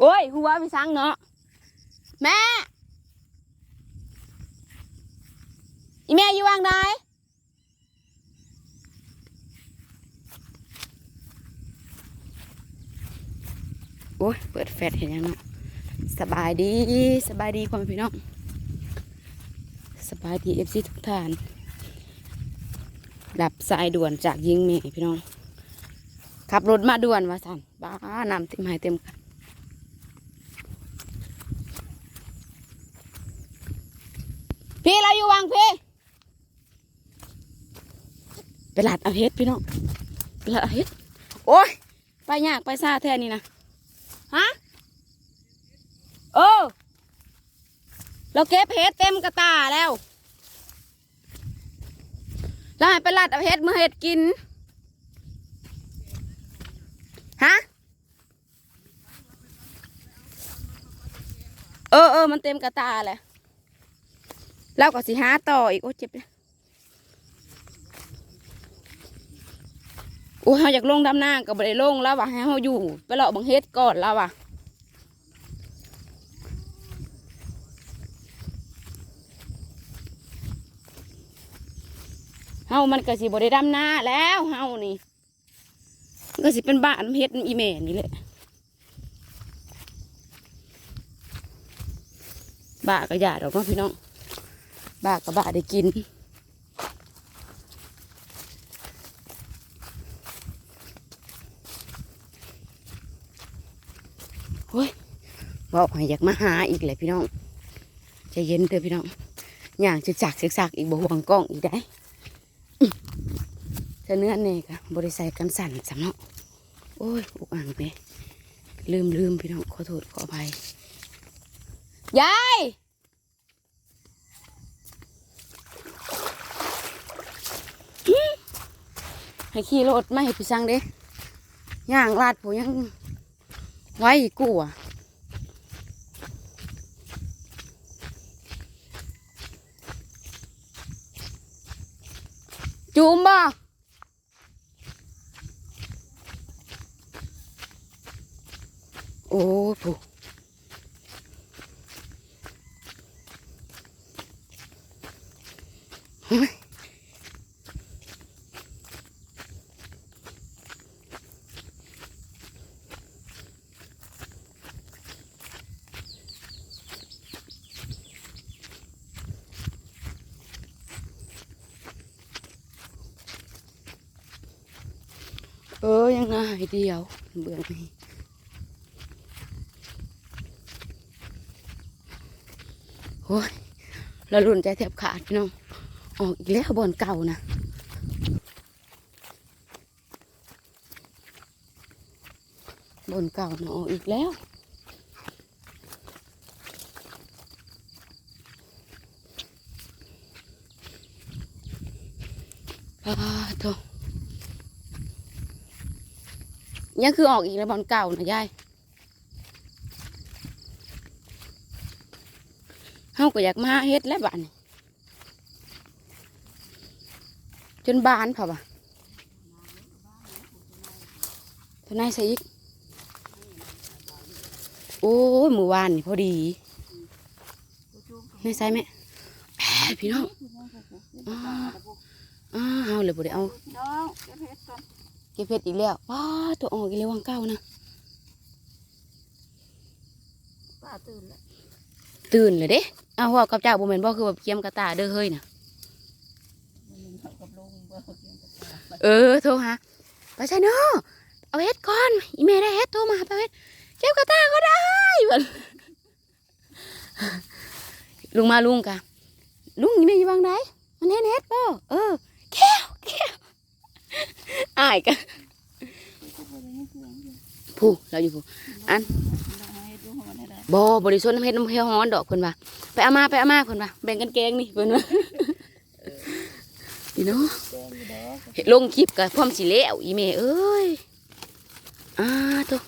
โอ้ยหัวไปสังเนาะแม่อีแม่อยู่วางไดโอ้ยเปิดแฟลชเห็นยังเนาะสบายดีสบายดีความพี่น้องสบายดีเอฟซีทุกท่านหลับสายด่วนจากยิงเมย์พี่น้องขับรถมาด่วนมาสั่นบ้านำเต็มหายเต็มกันพี่เราอยู่วังพี่ไป หลาดเอาเฮ็ดพี่น้องไปหลาดเอาเฮ็ดโอ้ยไปยากไปซาแท่นี่นะฮะเออเราเก็บเฮ็ดเต็มกระตาแล้วแล้วให้ไปหลาดเอาเฮ็ดมื่อเฮ็ดกินฮะเออเออมันเต็มกระตาเลยแล้วก็สิหาต่ออีกโอ้เจ็บเลย อ้เฮาอยากลงดำน้ำก็บ่ได้ลงแล้วว่ะให้เฮาอยู่ไปเลาะบังเฮ็ดก่อนแล้วว่ะเฮามันก็สิบ่ได้ดำนาแล้วเฮานี่ก็สิเป็นบ้านเฮ็ดอีแม่นี่แหละบ้าก็อย่าดอกเนาะพี่น้องบ้าก็บ้าได้กินโอ้ย บอกให้อยากมาหาอีกเลยพี่น้องใจเย็นเถอะพี่น้องอย่างจะจักเสกสักอีกบ่หวงกล้องอีกได้อื้อถ้าเนื้อเนกะบริใส่กันสั่นสำเนาะโอ้ยอุกอ่างไปลืมลืมพี่น้องขอโทษขออภัยยายให้ขี่รถมาให้พี่สั่งเด้ย่างลาดผมยังไว้กูอะจูมบ่ โอ้ผู้เฮ้ยเออยังไงเดียวเบื่อไหม โอ้ยเราลุ่นใจแทบขาดพี่น้อง ออกอีกแล้วบอนเก่านะบอนเก่านะออกอีกแล้วอ้าโตยังคือออกอีกแล้วบอนเก่านะยาย เฮาก็อยากมาเฮ็ดแล้วบ้านจนบานเผาบ่ะทนายใส่อีก โอ้ยมือวานนี่พอดีไม่ใส่ไหมพี่น้องอ้าอ้าเฮาเลยบ่ได้เอาเก็บเห็ดก่อนเก็บเฮ็ดอีกแล้วว้าตัวออกอีกแล้ววังเก้านะป้าตื่นแล้ว ตื่นเลยเด้เอาว่ากับเจ้าบ่แม่นบ่คือแบบเกียมกระตาเด้อเฮ้ยน่ะมันเขากับลุงเบอร์เกี่ยงกับป้าเออโทรหาไปใช่เนาะเอาเฮ็ดก่อนอีเมลได้เฮ็ดโทรมาหาไปเฮ็ดเก็บกระตาก็ได้บัดลุงมาลุงกะลุงอีเมลอยู่บางไดมันเฮ็ดเฮ็ดบ่เออแก้วแก้วอายกะผู้เราอยู่ผู้อันให้ดู หัวได้บ่บริสุทธิ์น้ำเฮ็ดน้ำเฮ็ดฮ้อนดอกเพิ่นว่าไปเอามาไปเอามาเพิ่นว่าแบ่งกันแกงนี่เพิ่นว่านี่เนาะแจ้งอยู่เด้อเฮ็ดลงคลิปกับพร้อมสิแล้วอีเมเอ้ยอ้าตัว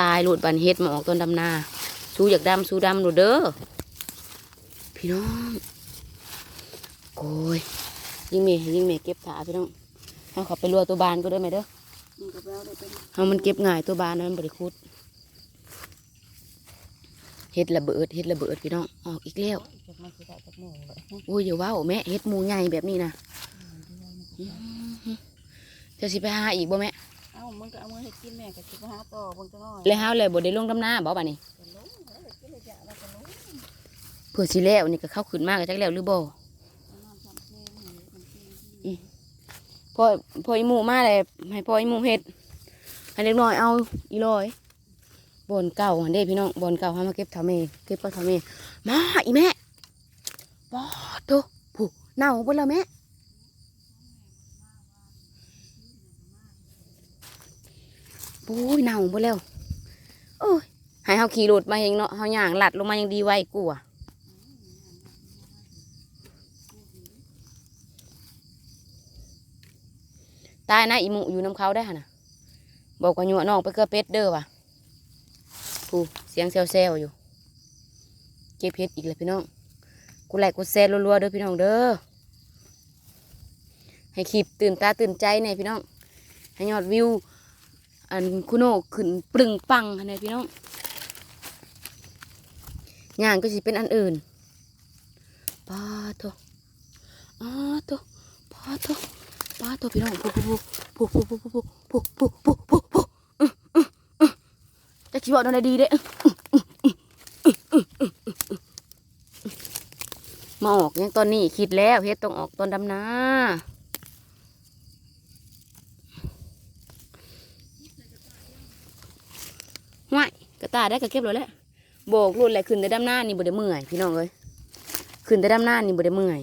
ตายหลุดบันเฮ็ดมาออกต้นดำนาสู้อยากดำสู้ดำหนูเด้อพี่น้องโอ้ยยิงเมยิงเมเก็บขาพี่น้องให้เขาไปรัวตัวบานก็ได้ไหมเด้อมันกับเราได้เป็นเอามันเก็บง่ายตัวบานนะมันบริคุด เฮ็ดระเบิดเฮ็ดระเบิดพี่น้องออกอีกแล้วจะมาสิได้กับหมูเลยโอ้ยอย่าเว้าแม่เฮ็ดหมูใหญ่แบบนี้นะจะสิไปหาอีกบ่แม่เอ้ามึงก็เอามือให้กินแม่ก็สิไปหาต่อมึงจะน้อยแล้วเฮาเลยบ่ได้ลงดำนาบ่บัดนี้จะลงแล้วกินเลยจ้ะแล้วก็ลงเพื่อสิแล้วนี่ก็เข้าขึ้นมากจักแล้วหรือบ่เอาน้ำทำเพลงให้มันกินพ่อพ่ออีหมูมาเลยให้พ่ออีหมูเฮ็ดให้เล็กน้อยเอาอีลอย บอนเก่าหันเด้พี่น้องบอนเก่าเฮามาเก็บท่าแม่เก็บก็ท่าแม่มาอีแม่บอโตผู้เน่าบ่แล้วแม่ปุ้ยเน่าเบ่แล้วโอ้ยให้เฮาขี่รถมาเองเนาะเฮาย่างหลัดลงมายังดีไว้กลัวตายนะอีหมูอยู่น้ำเขาได้หั่นะบอกว่าหยัวน้องไปเกลือเป็ดเด้อว่ะ ผู้เสียงแซวๆอยู่ เก็บเห็ดอีกเลยพี่น้อง กูไลกูแซ่รัวๆเด้อพี่น้องเด้อ ให้คลิปตื่นตาตื่นใจในอยพี่น้อง ให้ยอดวิว อันคุโนขึ้นปรึงปังในอยพี่น้องย่างก็สิเป็นอันอื่นปาโตอ้าโตปาโตปาโตพี่น้องปุ๊บปุ๊บปุ๊บปุ๊บปุ๊บปุ๊บปุ๊บปุ๊บปุ๊บปุ๊บอื้ออื้ออื้อ จะคิดว่าอะไรดีเด้มาออกยังตอนนี้คิดแล้วเฮ็ดต้องออกตอนดำนาห่วยกระตายได้ก็เก็บเลยแหละโบกรุ่นอะไรขึ้นแต่ดำนานี่บ่ได้เมื่อยพี่น้องเอ้ยขึ้นแต่ดำนานี่บ่ได้เมื่อย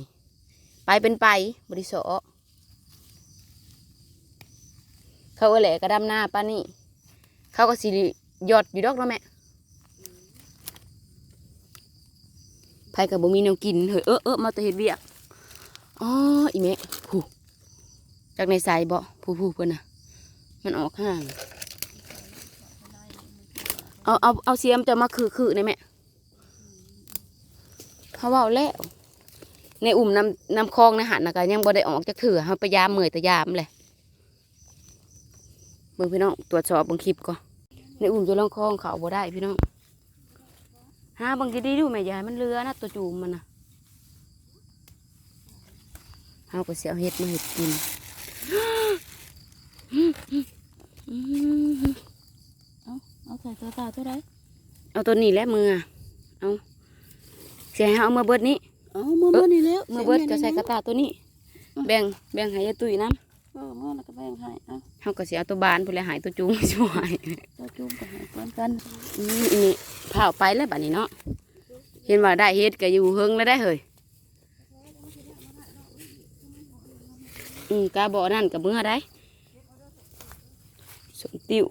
ไปเป็นไปบ่ได้เสาะเขาเอาแหละก็ดำนาป้านี่เขาก็สิ หยอดอยู่ดอกเนาะแม่ไผกับบ่มีแนวกินเฮ้ยเออเออมาตะเฮ็ดเวียกอ๋ออีแม่ผู้จากในสายบ่ผู้ผู้เพิ่นน่ะ มันออกห่างเอาเอาเอาเสียมจะมาคือคือในแม่เขาว้าแล้ว ในอุ่มน้ำน้ำคลองในหันนะก็ยังบ่ได้ออกจากเถื่อเฮาไปยามเมื่อยแต่ยามแหละเบิ่งพี่น้องตรวจสอบเบิ่งคลิปก่อน ในอุ่มจะลองคลองเขาบ่ได้พี่น้องหาบางทีดีดูแม่ยายมันเรือนะตัวจูมมันนะเฮาก็เสียเฮ็ดมาเฮ็ดกินเอาใส่ตัวตาตัวใดเอาตัวนี้แหละมืออะเอาเสียให้เอามาเบิดนี้เอามือมือนี่แล้วมาเบิดก็ใส่กระตาตัวนี้ แบ่งแบ่งให้ยายตุ้ยน้ เออมือแล้วก็แบ่งให้เอาำเฮาก็เสียเอาตัวบานพุ่นแหละหายตัวจูงช่วยตัวจุ่มก็ให้เพื่อนกันอืมอันนี้เผาไปแล้วบัดนี้เนาะเห็นว่าได้เฮ็ดก็อยู่เฮิงแล้วได้เฮ้ยอืมกาบ่อนั่นกับเมื่อได้สมติว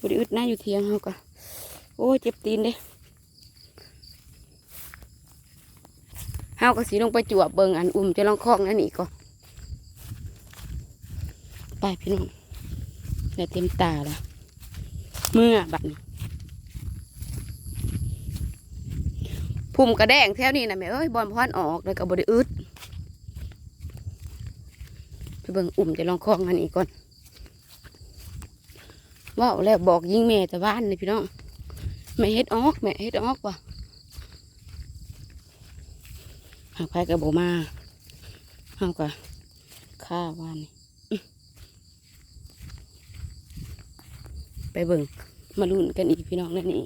บไดิอึดหน้าอยู่เทียงเฮาก็โอ้ยเจ็บตีนเด้เฮาก็สีลงไปจวบเบิงอันอุ่มจะลองคอกนั่นนี่ก็ ไปพี่น้องเดี๋ยวเต็มตาละเมื่อบัดนี้พุ่มกระแดงแถวนี้นะแม่เอ้ยบอลพอนออกแล้วก็บไดิอึดไปเบิ่งอุ่มจะลองคลอกนั่นอีกก่อนว่าวแล้วบอกยิงแม่แต่บ้านเลยพี่น้องแม่เฮ็ดออกแม่เฮ็ดออกว่ะหากไปกับโบมาเฮามกะข้าว่านนี่อื้อไป เบิ่งมาลุ้นกันอีกพี่น้องนั่นนี่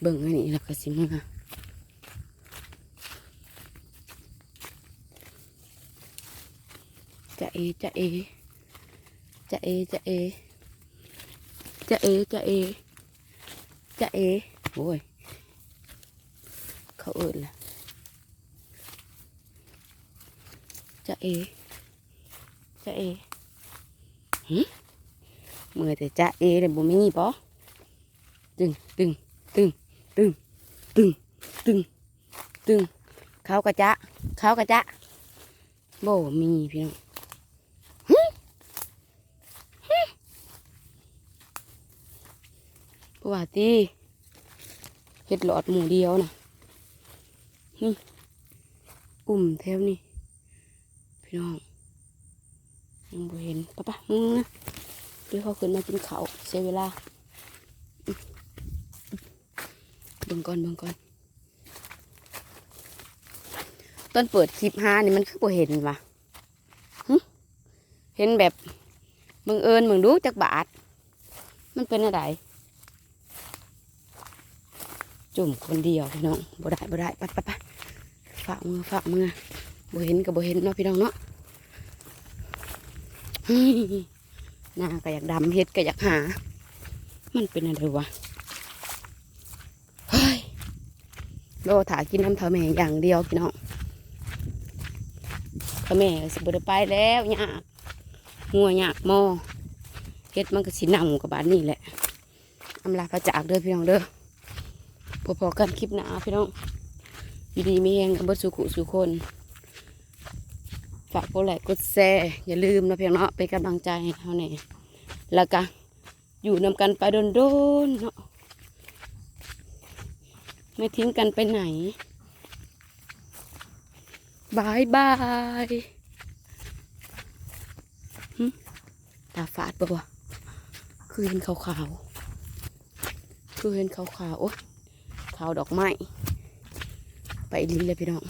เบิ่งอันนี้แล้วก็สิมาจะเอจะเอจะเอจะเอจะเอจะเอจะเอโอ้ยเขาเอิดละจะเอจะเอ เมื่อแต่จะเอเลยบ่มีปอตึงตึงตึงตึงตึงตึงตึงเขากระจะเขากระจะบ่มีพี่น้องเพราะว่าตีเห็ดหลอดหมูเดียวนะนี่ อุ่มแถวนี้พี่น้อง ยังบ่เห็นปะปะมึงนะเดี๋ยวเขาขึ้นมากินเขาเสียเวลาเบิ่งก่อนเบิ่งก่อนต้นเปิดคลิปฮานี่มันคือบ่เห็นปะเห็นแบบบังเอิญมึงดูจักบาท มันเป็นอะไรจุ่มคนเดียวพี่น้องบ่ได้บ่ได้ปัดปัดปัดฝามือฝ่ามือบ่เห็นกับบ่เห็นเนาะพี่น้องเนาะ หน้าก็อยากดำเฮ็ดก็อยากหา มันเป็นอะไรวะเฮ้ยโลถากินน้ำเถาแม่อย่างเดียวพี่น้องเถาแม่สิบได้ไปแล้วยากงัวยากหมอเฮ็ดมันก็สินำกับบ้านนี่แหละอำลาพระจากเด้อพี่น้องเด้อพอพอๆกันคลิปหน้าพี่น้องยู่ดีมีแหงกับเบิดสุขุสุคน ฝากกดไลค์กดแชร์อย่าลืมนะเพียงเนาะเป็นกำลังใจให้เขาเนี่ยแล้วก็อยู่นำกันไปโดนๆเนาะไม่ทิ้งกันไปไหนบายบายตาฝาดปะวะคือเห็นขาวๆคือเห็นขาวๆโอ๊ยขาวดอกไม้ไปลิ้นเลยพี่น้อง